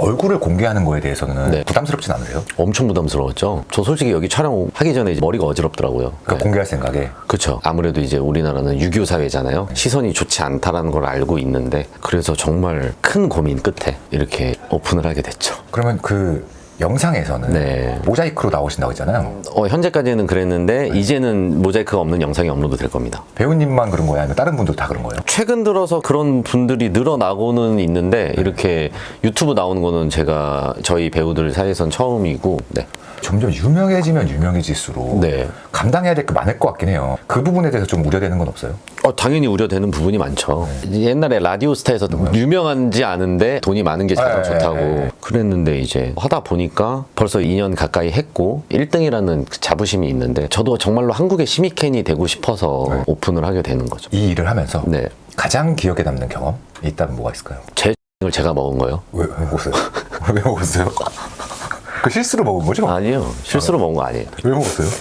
얼굴을 공개하는 거에 대해서는 네. 부담스럽진 않으세요? 엄청 부담스러웠죠. 저 솔직히 여기 촬영하기 전에 이제 머리가 어지럽더라고요. 그러니까 공개할 생각에 그렇죠. 아무래도 이제 우리나라는 유교 사회잖아요. 시선이 좋지 않다라는 걸 알고 있는데 그래서 정말 큰 고민 끝에 이렇게 오픈을 하게 됐죠. 그러면 그 영상에서는 네. 모자이크로 나오신다고 했잖아요. 어, 현재까지는 그랬는데 이제는 모자이크가 없는 영상이 업로드 될 겁니다. 배우님만 그런 거예요? 아니면 다른 분도 다 그런 거예요? 최근 들어서 그런 분들이 늘어나고는 있는데 이렇게 유튜브 나오는 거는 제가 저희 배우들 사이에선 처음이고 네. 점점 유명해지면 유명해질수록 네. 감당해야 될 게 많을 것 같긴 해요. 그 부분에 대해서 좀 우려되는 건 없어요? 어, 당연히 우려되는 부분이 많죠. 옛날에 라디오스타에서 유명한지 아는데 돈이 많은 게 가장 네, 좋다고 네. 그랬는데 이제 하다 보니까 벌써 2년 가까이 했고 1등이라는 자부심이 있는데 저도 정말로 한국의 시미켄이 되고 싶어서 네. 오픈을 하게 되는 거죠. 이 일을 하면서 네. 가장 기억에 남는 경험이 있다면 뭐가 있을까요? 제을 제가 먹은 거요? 왜, 왜 먹었어요? 왜 먹었어요? 그 실수로 먹은 거죠? 아니요. 실수로 먹은 거 아니에요. 왜 먹었어요?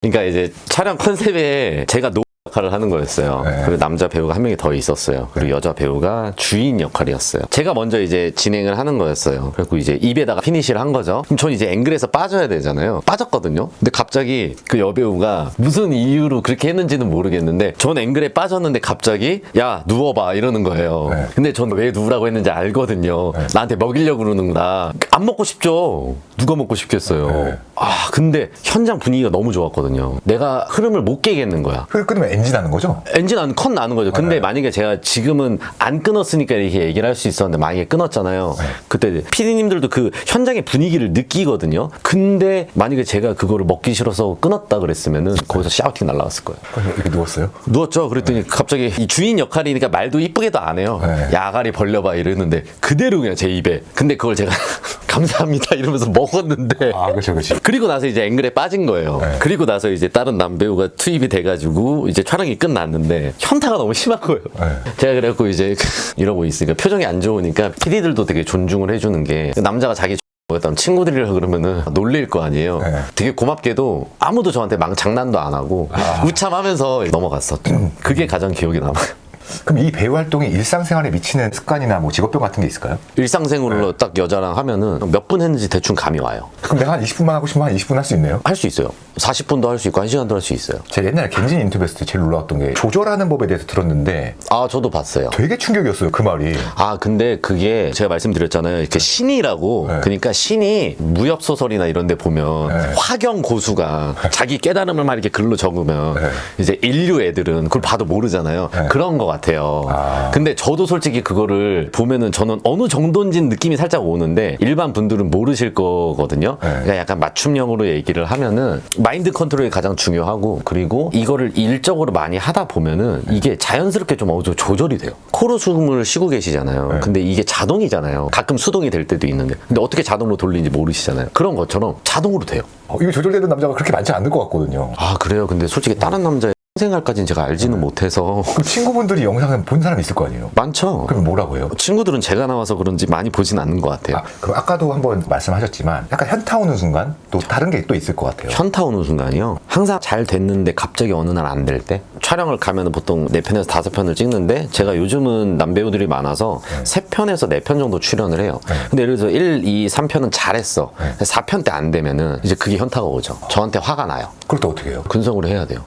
그러니까 이제 촬영 컨셉에 제가 노 역할을 하는 거였어요. 네. 그리고 남자 배우가 한 명이 더 있었어요. 그리고 여자 배우가 주인 역할이었어요. 제가 먼저 이제 진행을 하는 거였어요. 그리고 이제 입에다가 피니시를 한 거죠. 그럼 전 이제 앵글에서 빠져야 되잖아요. 빠졌거든요. 근데 갑자기 그 여배우가 무슨 이유로 그렇게 했는지는 모르겠는데 전 앵글에 빠졌는데 갑자기 야 누워봐 이러는 거예요. 네. 근데 전 왜 누우라고 했는지 알거든요. 나한테 먹이려고 그러는구나. 안 먹고 싶죠. 누가 먹고 싶겠어요. 네. 아 근데 현장 분위기가 너무 좋았거든요. 내가 흐름을 못 깨겠는 거야. 그 끊으면 엔진 하는 거죠? 엔진 안 컷 나는 거죠. 근데 네. 만약에 제가 지금은 안 끊었으니까 이렇게 얘기를 할 수 있었는데 만약에 끊었잖아요. 네. 그때 피디님들도 그 현장의 분위기를 느끼거든요. 근데 만약에 제가 그거를 먹기 싫어서 끊었다 그랬으면은 거기서 샤우팅 날라갔을 거예요. 그럼 이렇게 누웠어요? 누웠죠. 그랬더니 갑자기 이 주인 역할이니까 말도 이쁘게도 안 해요. 네. 야가리 벌려봐 이러는데 그대로 그냥 제 입에. 근데 그걸 제가 감사합니다 이러면서 먹었는데 아, 그렇죠, 그렇죠. 그리고 나서 이제 앵글에 빠진 거예요. 네. 그리고 나서 이제 다른 남배우가 투입이 돼가지고 이제 촬영이 끝났는데 현타가 너무 심한 거예요. 네. 제가 그래갖고 이제 이러고 있으니까 표정이 안 좋으니까 PD들도 되게 존중을 해주는 게 남자가 자기 뭐였다면 친구들이라 그러면은 놀릴 거 아니에요. 네. 되게 고맙게도 아무도 저한테 망 장난도 안 하고 아. 우참하면서 넘어갔었죠. 그게 가장 기억에 남아요. 그럼 이 배우 활동이 일상생활에 미치는 습관이나 뭐 직업병 같은 게 있을까요? 일상생활로 딱 여자랑 하면은 몇 분 했는지 대충 감이 와요. 그럼 내가 한 20분만 하고 싶으면 한 20분 할 수 있네요? 할 수 있어요. 40분도 할 수 있고 1시간도 할 수 있어요. 제가 옛날에 겐진 인터뷰 했을 때 제일 놀라웠던 게 조절하는 법에 대해서 들었는데 아 저도 봤어요. 되게 충격이었어요, 그 말이. 아 근데 그게 제가 말씀드렸잖아요. 그 신이라고 네. 그러니까 신이 무협 소설이나 이런 데 보면 네. 화경 고수가 자기 깨달음을 막 이렇게 글로 적으면 네. 이제 인류 애들은 그걸 봐도 모르잖아요. 네. 그런 것 같아요. 아. 근데 저도 솔직히 그거를 보면은 저는 어느 정도인지 느낌이 살짝 오는데 일반 분들은 모르실 거거든요. 네. 그러니까 약간 맞춤형으로 얘기를 하면은 마인드 컨트롤이 가장 중요하고 그리고 이거를 일적으로 많이 하다 보면은 이게 자연스럽게 좀 어느 정도 조절이 돼요. 코로 숨을 쉬고 계시잖아요. 네. 근데 이게 자동이잖아요. 가끔 수동이 될 때도 있는데 근데 어떻게 자동으로 돌리는지 모르시잖아요. 그런 것처럼 자동으로 돼요. 어, 이거 조절되는 남자가 그렇게 많지 않을 것 같거든요. 아 그래요? 근데 솔직히 다른 남자의 생활까지는 제가 알지는 못해서 그럼 친구분들이 영상을 본 사람이 있을 거 아니에요? 많죠. 그럼 뭐라고 해요? 친구들은 제가 나와서 그런지 많이 보진 않는 것 같아요. 아, 그럼 아까도 한번 말씀하셨지만 약간 현타 오는 순간 또 다른 게 또 있을 것 같아요. 현타 오는 순간이요. 항상 잘 됐는데 갑자기 어느 날 안 될 때 촬영을 가면 보통 네 편에서 다섯 편을 찍는데 제가 요즘은 남배우들이 많아서 세 편에서 네 편 정도 출연을 해요. 네. 근데 예를 들어서 1, 2, 3편은 잘했어. 네. 4편 때 안 되면은 이제 그게 현타가 오죠. 저한테 화가 나요. 그럴 때 어떻게 해요? 근성으로 해야 돼요.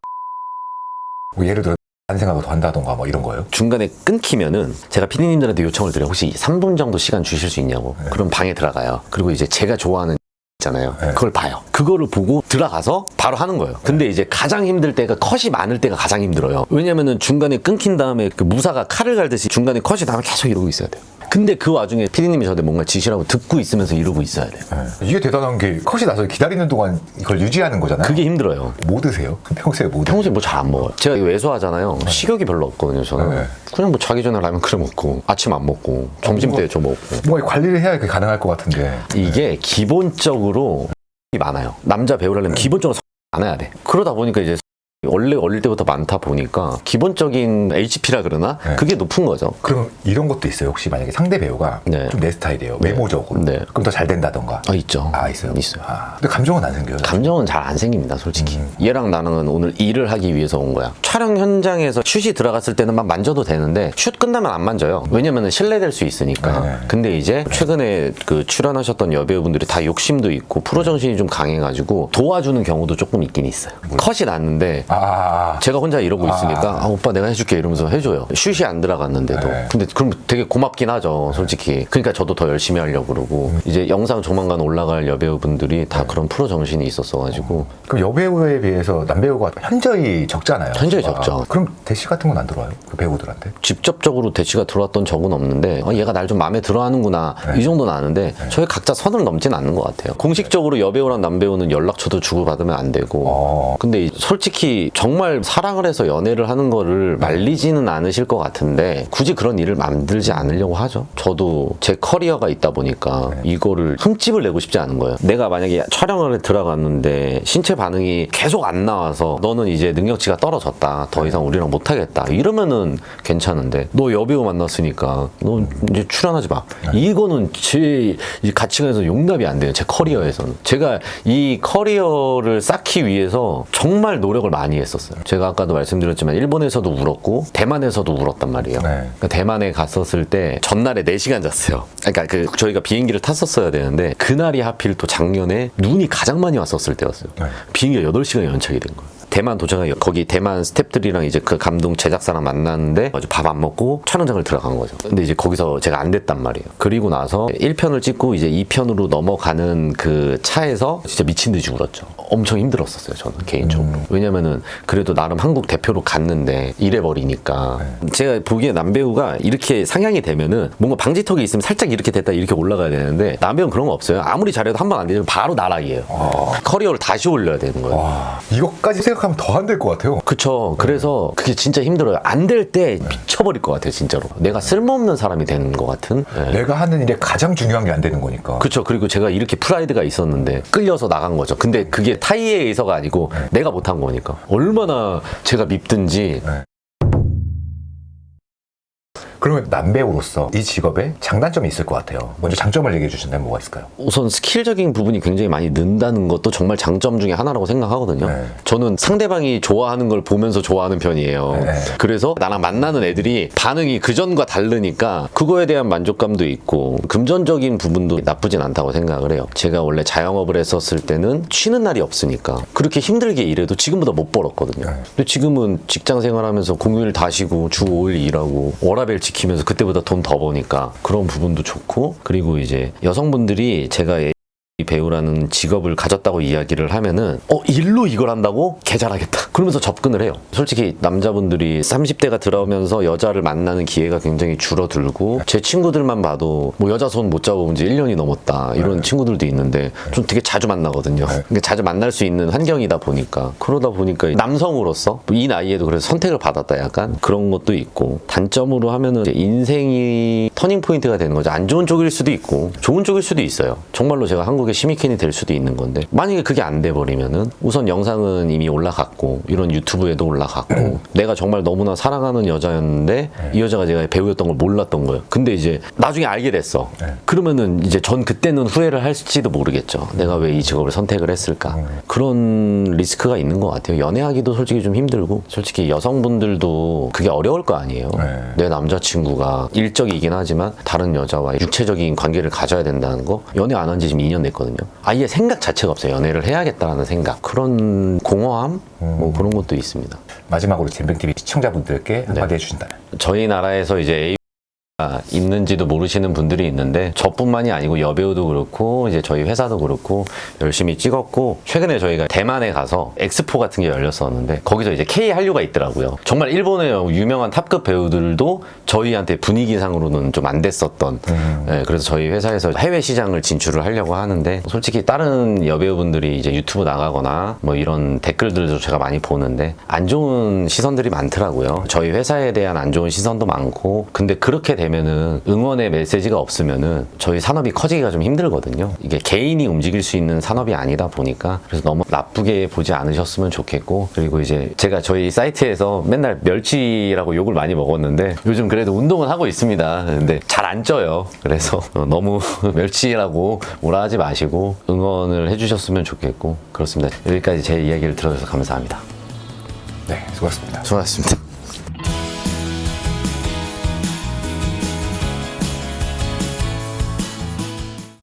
뭐 예를 들어 딴 생각을 더 한다던가 뭐 이런 거예요? 중간에 끊기면은 제가 피디님들한테 요청을 드려요. 혹시 3분 정도 시간 주실 수 있냐고. 네. 그럼 방에 들어가요. 그리고 이제 제가 좋아하는 있잖아요. 네. 그걸 봐요. 그거를 보고 들어가서 바로 하는 거예요. 근데 이제 가장 힘들 때가 컷이 많을 때가 가장 힘들어요. 왜냐면은 중간에 끊긴 다음에 그 무사가 칼을 갈듯이 중간에 컷이 나면 계속 이러고 있어야 돼요. 근데 그 와중에 피디님이 저한테 뭔가 지시라고 듣고 있으면서 이러고 있어야 돼요. 네. 이게 대단한 게 컷이 나서 기다리는 동안 이걸 유지하는 거잖아요. 그게 힘들어요. 뭐 드세요? 평소에 뭐 드세요? 평소에 뭐 잘 안 먹어요. 제가 이거 외소하잖아요. 식욕이 별로 없거든요, 저는. 네. 그냥 뭐 자기 전에 라면 끓여 먹고, 아침 안 먹고, 점심 때 저 먹고. 뭔가 관리를 해야 그게 가능할 것 같은데 이게 기본적으로 많아요. 남자 배우라면 기본적으로 많아야 돼. 그러다 보니까 이제 원래 어릴 때부터 많다 보니까 기본적인 HP라 그러나 네. 그게 높은 거죠. 그럼 이런 것도 있어요. 혹시 만약에 상대 배우가 네. 좀 내 스타일이에요. 외모적으로. 네. 그럼 더 잘 된다던가. 아 있죠. 아, 있어요. 있어요. 아, 근데 감정은 안 생겨요. 감정은 잘 안 생깁니다, 솔직히. 음. 얘랑 나는 오늘 일을 하기 위해서 온 거야. 촬영 현장에서 슛이 들어갔을 때는 막 만져도 되는데 슛 끝나면 안 만져요. 왜냐면 신뢰될 수 있으니까. 네. 근데 이제 최근에 그 출연하셨던 여배우분들이 다 욕심도 있고 프로 정신이 좀 강해가지고 도와주는 경우도 조금 있긴 있어요. 컷이 났는데 아, 제가 혼자 이러고 있으니까 아, 오빠 내가 해줄게 이러면서 해줘요. 슛이 안 들어갔는데도. 네. 근데 그럼 되게 고맙긴 하죠 솔직히. 그러니까 저도 더 열심히 하려고 그러고. 이제 영상 조만간 올라갈 여배우분들이 다 그런 프로 정신이 있었어가지고. 그럼 여배우에 비해서 남배우가 현저히 적잖아요. 현저히 수가. 적죠. 그럼 대시 같은 건 안 들어와요? 그 배우들한테? 직접적으로 대치가 들어왔던 적은 없는데 어, 얘가 날 좀 마음에 들어하는구나. 이 정도는 아는데 저희 각자 선을 넘진 않는 것 같아요. 공식적으로 여배우랑 남배우는 연락처도 주고받으면 안 되고. 어. 근데 이- 솔직히 정말 사랑을 해서 연애를 하는 거를 말리지는 않으실 것 같은데 굳이 그런 일을 만들지 않으려고 하죠. 저도 제 커리어가 있다 보니까 이거를 흠집을 내고 싶지 않은 거예요. 내가 만약에 촬영을 들어갔는데 신체 반응이 계속 안 나와서 너는 이제 능력치가 떨어졌다. 더 이상 우리랑 못하겠다. 이러면은 괜찮은데 너 여배우 만났으니까 너 이제 출연하지 마. 이거는 제이 가치관에서 용납이 안 돼요. 제 커리어에서는. 제가 이 커리어를 쌓기 위해서 정말 노력을 많이 했었어요. 제가 아까도 말씀드렸지만 일본에서도 울었고 대만에서도 울었단 말이에요. 네. 그러니까 대만에 갔었을 때 전날에 4시간 잤어요. 그러니까 그 저희가 비행기를 탔었어야 되는데 그날이 하필 또 작년에 눈이 가장 많이 왔었을 때였어요. 네. 비행기가 8시간 연착이 된 거예요. 대만 도착한 거기 대만 스탭들이랑 이제 그 감독 제작사랑 만났는데 밥 안 먹고 촬영장을 들어간 거죠. 근데 이제 거기서 제가 안 됐단 말이에요. 그리고 나서 1편을 찍고 이제 2편으로 넘어가는 그 차에서 진짜 미친 듯이 울었죠. 엄청 힘들었었어요, 저는 개인적으로. 왜냐면은 그래도 나름 한국 대표로 갔는데 이래버리니까. 제가 보기에 남배우가 이렇게 상향이 되면은 뭔가 방지턱이 있으면 살짝 이렇게 됐다 이렇게 올라가야 되는데 남배우는 그런 거 없어요. 아무리 잘해도 한 번 안 되면 바로 나락이에요. 커리어를 다시 올려야 되는 거예요. 와, 이것까지 생각 하면 더 안 될 것 같아요. 그쵸. 그래서 그게 진짜 힘들어요. 안 될 때 미쳐버릴 것 같아요, 진짜로. 내가 쓸모없는 사람이 되는 것 같은. 네. 내가 하는 일에 가장 중요한 게 안 되는 거니까. 그쵸. 그리고 제가 이렇게 프라이드가 있었는데 끌려서 나간 거죠. 근데 그게 타이에 의해서가 아니고 내가 못한 거니까. 얼마나 제가 밉든지 그러면 남배우로서 이 직업에 장단점이 있을 것 같아요. 먼저 장점을 얘기해 주신다면 뭐가 있을까요? 우선 스킬적인 부분이 굉장히 많이 는다는 것도 정말 장점 중에 하나라고 생각하거든요. 네. 저는 상대방이 좋아하는 걸 보면서 좋아하는 편이에요. 네. 그래서 나랑 만나는 애들이 반응이 그전과 다르니까 그거에 대한 만족감도 있고 금전적인 부분도 나쁘진 않다고 생각을 해요. 제가 원래 자영업을 했었을 때는 쉬는 날이 없으니까 그렇게 힘들게 일해도 지금보다 못 벌었거든요. 네. 근데 지금은 직장 생활하면서 공휴일 다 쉬고 주 5일 일하고 워 라벨 지키면서 그때보다 돈 더 버니까 그런 부분도 좋고 그리고 이제 여성분들이 제가 이 배우라는 직업을 가졌다고 이야기를 하면은 어 일로 이걸 한다고? 개 잘하겠다. 그러면서 접근을 해요. 솔직히 남자분들이 30대가 들어오면서 여자를 만나는 기회가 굉장히 줄어들고 제 친구들만 봐도 뭐 여자 손 못 잡아본 지 1년이 넘었다 이런 친구들도 있는데 좀 되게 자주 만나거든요. 그러니까 자주 만날 수 있는 환경이다 보니까. 그러다 보니까 남성으로서 이 나이에도 그래서 선택을 받았다 약간 그런 것도 있고. 단점으로 하면은 인생이 터닝 포인트가 되는 거죠. 안 좋은 쪽일 수도 있고 좋은 쪽일 수도 있어요. 정말로 제가 한국 의 시미켄이 될 수도 있는 건데 만약에 그게 안 돼 버리면은 우선 영상은 이미 올라갔고 이런 유튜브에도 올라갔고 내가 정말 너무나 사랑하는 여자였는데 이 여자가 제가 배우였던 걸 몰랐던 거예요. 근데 이제 나중에 알게 됐어. 네. 그러면은 이제 전 그때는 후회를 할지도 모르겠죠. 내가 왜 이 직업을 선택을 했을까? 그런 리스크가 있는 것 같아요. 연애하기도 솔직히 좀 힘들고 솔직히 여성분들도 그게 어려울 거 아니에요. 네. 내 남자친구가 일적이긴 하지만 다른 여자와 육체적인 관계를 가져야 된다는 거? 연애 안 한 지 지금 2년 됐거든요. 아예 생각 자체가 없어요. 연애를 해야겠다라는 생각. 그런 공허함? 뭐 그런 것도 있습니다. 마지막으로 잼뱅TV 시청자분들께 한마디 해주신다면. 저희 나라에서 이제 있는지도 모르시는 분들이 있는데 저뿐만이 아니고 여배우도 그렇고 이제 저희 회사도 그렇고 열심히 찍었고 최근에 저희가 대만에 가서 엑스포 같은 게 열렸었는데 거기서 이제 K 한류가 있더라고요. 정말 일본의 유명한 탑급 배우들도 저희한테 분위기상으로는 좀 안 됐었던 예, 그래서 저희 회사에서 해외 시장을 진출을 하려고 하는데 솔직히 다른 여배우분들이 이제 유튜브 나가거나 뭐 이런 댓글들도 제가 많이 보는데 안 좋은 시선들이 많더라고요. 저희 회사에 대한 안 좋은 시선도 많고 근데 그렇게 되면 되면은 응원의 메시지가 없으면은 저희 산업이 커지기가 좀 힘들거든요. 이게 개인이 움직일 수 있는 산업이 아니다 보니까 그래서 너무 나쁘게 보지 않으셨으면 좋겠고 그리고 이제 제가 저희 사이트에서 맨날 멸치라고 욕을 많이 먹었는데 요즘 그래도 운동은 하고 있습니다. 근데 잘 안 쪄요. 그래서 어, 너무 멸치라고 뭐라 하지 마시고 응원을 해주셨으면 좋겠고 그렇습니다. 여기까지 제 이야기를 들어주셔서 감사합니다. 네, 수고하셨습니다. 수고하셨습니다.